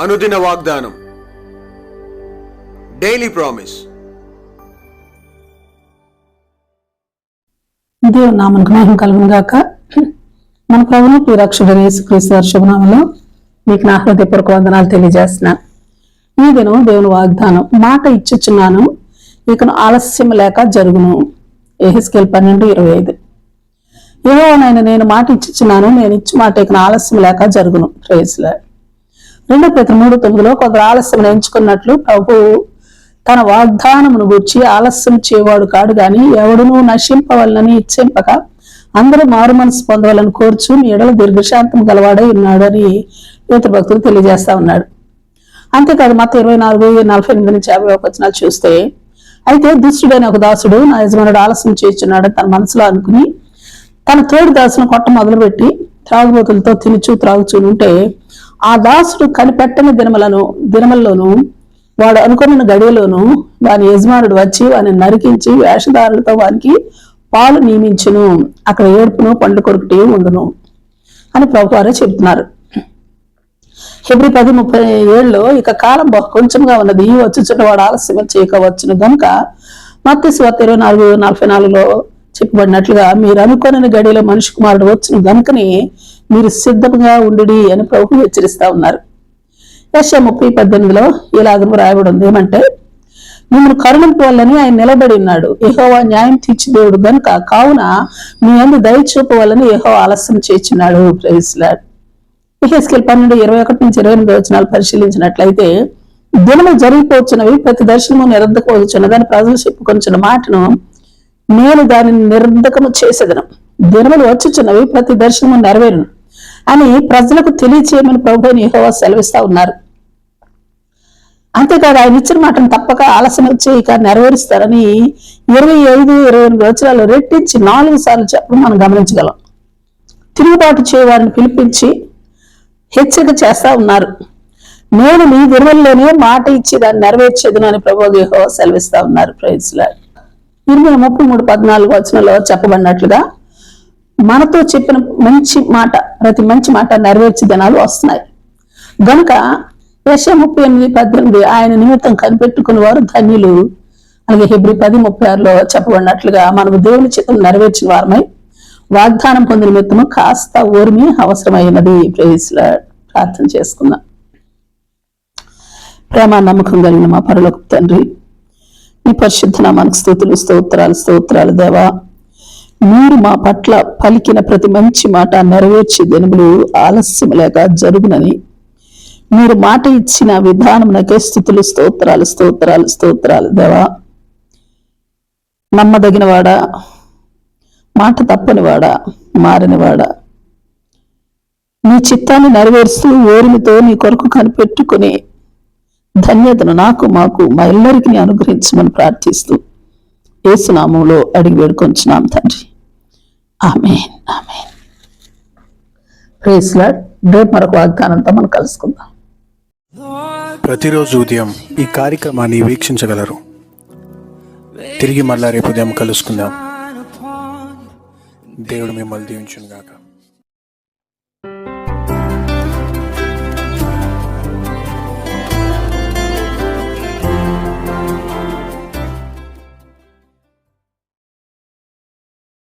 అనుదిన వాగ్దానం. Daily promise దేవుని నామనికి గ్రహం కలుగును గాక. మన ప్రభును ప్రియరక్షుడు యేసుక్రీస్తు శుభనామంలో మీకు నా హృదయపూర్వక వందనాలు తెలియజేస్తున్నాను ఈ దినం దేవుని వాగ్దానం. మాట ఇచ్చుచున్నాను ఇకను ఆలస్యం లేక జరుగును. ఏహెస్కేల్ పన్నెండు ఇరవై ఐదు. ఏవోనైనా నేను మాట ఇచ్చుచున్నాను నేను ఇచ్చి మాట ఇకను ఆలస్యం లేక జరుగును. ప్రేస్లా రెండో ప్రతి మూడు తొమ్మిదిలో కొందరు ఆలస్యం ఎంచుకున్నట్లు ప్రభు తన వాగ్దానమును గూర్చి ఆలస్యం చేయవాడు కాడు గాని ఎవడునూ నశింపవలనని ఇచ్చింపక అందరూ మారు మనసు పొందవాలని కోర్చు మీ ఎడల దీర్ఘశాంతం గలవాడై ఉన్నాడు అని యువత భక్తులు తెలియజేస్తా ఉన్నాడు. అంతేకాదు మత ఇరవై నాలుగు నలభై ఎనిమిది నుంచి యాభై ఒక వచనాలు చూస్తే అయితే దుష్టుడైన ఒక దాసుడు నా యజమానుడు ఆలస్యం చేస్తున్నాడు తన మనసులో అనుకుని తన తోడు దాసును కొట్ట మొదలుపెట్టి త్రాగుబోతులతో తినుచు త్రాగుచూ ఉంటే ఆ దాసుడు కనిపెట్టని దినమలను దినమల్లోనూ వాడు అనుకున్న గడియలోను వాని యజమానుడు వచ్చి వాని నరికించి వేషధారులతో వానికి పాలు నియమించును. అక్కడ ఏడుపును పండ్లు కొరుకుటి ఉండును అని ప్రభువారే చెప్తున్నారు ఫిబ్రి పది ముప్పై ఏళ్ళలో ఇక కాలం బహు కొంచెంగా ఉన్నది. వచ్చుచున్న వాడు ఆలస్యం చేయకవచ్చును గనుక మత్స్య ఇరవై నాలుగు నలభై నాలుగులో చెప్పబడినట్లుగా మీరు అనుకోనని గడిలో మనిషి కుమారుడు వచ్చిన గనుకనే మీరు సిద్ధంగా ఉండు అని ప్రభు హెచ్చరిస్తా ఉన్నారు. యశ ముప్పై పద్దెనిమిదిలో ఇలాగను రాయబడి ఉంది ఏమంటే మిమ్మల్ని కరుణింపవాలని ఆయన నిలబడి ఉన్నాడు. యెహోవా న్యాయం తీర్చి దేవుడు గనుక కావున మీ అందు దయ చూపవాలని ఆలస్యం చేర్చున్నాడు ప్రైజ్లాడ్ ఇహెస్కెల్ పన్నెండు ఇరవై ఒకటి నుంచి ఇరవై ఎనిమిది వచనాలు పరిశీలించినట్లయితే దినము జరిగిపోతున్నవి ప్రతి దర్శనము దాని ప్రజలు చెప్పుకొంచిన మాటను నేను దానిని నిర్ధకము చేసేదను. దినములు వచ్చుచున్నవి ప్రతి దర్శనము నెరవేరును. అని ప్రజలకు తెలియచేయమని ప్రభు యెహోవా సెలవిస్తా ఉన్నారు. అంతేకాదు ఆయన ఇచ్చిన మాటను తప్పక ఆలస్యం వచ్చి ఇక నెరవేరుస్తారని ఇరవై ఐదు ఇరవై ఎనిమిది వచనాలు రెట్టించి నాలుగు సార్లు చెప్పడం మనం గమనించగలం. తిరుగుబాటు చేయవారిని పిలిపించి హెచ్చరిక చేస్తా ఉన్నారు. నేను మీ దినవల్లోనే మాట ఇచ్చి దాన్ని నెరవేర్చేది అని ప్రభు యెహోవా సెలవిస్తా ఉన్నారు. ప్రైజ్లా ఇరవై ముప్పై మూడు పద్నాలుగు వచనంలో చెప్పబడినట్లుగా మనతో చెప్పిన మంచి మాట ప్రతి మంచి మాట నెరవేర్చే దినాలు వస్తున్నాయి. గనుక యశ ముప్పై ఎనిమిది పద్దెనిమిది ఆయన నిమిత్తం కనిపెట్టుకుని వారు ధన్యులు. అలాగే హెబ్రి పది ముప్పై ఆరులో చెప్పబడినట్లుగా మనము దేవుని చిత్తం నెరవేర్చిన వారమై వాగ్దానం పొందిన నిమిత్తము కాస్త ఓర్మి అవసరమైనది. ప్రేస్లా ప్రార్థన చేసుకుందాం. ప్రేమ నమ్మకం కలిగిన మా పరలోక తండ్రి మీ పరిశుద్ధ నామానికి స్థుతులు స్తోత్రాలు స్తోత్రాలు దేవా. మీరు మా పట్ల పలికిన ప్రతి మంచి మాట నెరవేర్చే దినములు ఆలస్యం లేక జరుగునని. మీరు మాట ఇచ్చిన విధానమునకే స్థుతులు స్తోత్రాలు స్తోత్రాలు స్తోత్రాలు దేవా. నమ్మదగిన వాడా మాట తప్పని వాడా మారని వాడా నీ చిత్తాన్ని నెరవేరుస్తూ ఓరిమితో నీ కొరకు కనిపెట్టుకునే ధన్యతను నాకు మాకు మా ఎల్లరికి అనుగ్రహించమని ప్రార్థిస్తూ ఏసునామంలో అడిగి వేడుకొంచున్నాం తండ్రి. ఆమె ఆమె రేపు మరొక వాగ్దానంతో మనం కలుసుకుందాం. ప్రతిరోజు ఉదయం ఈ కార్యక్రమాన్ని వీక్షించగలరు. తిరిగి మళ్ళా రేపు ఉదయం కలుసుకుందాం. దేవుడు మిమ్మల్ని దీవించును గాక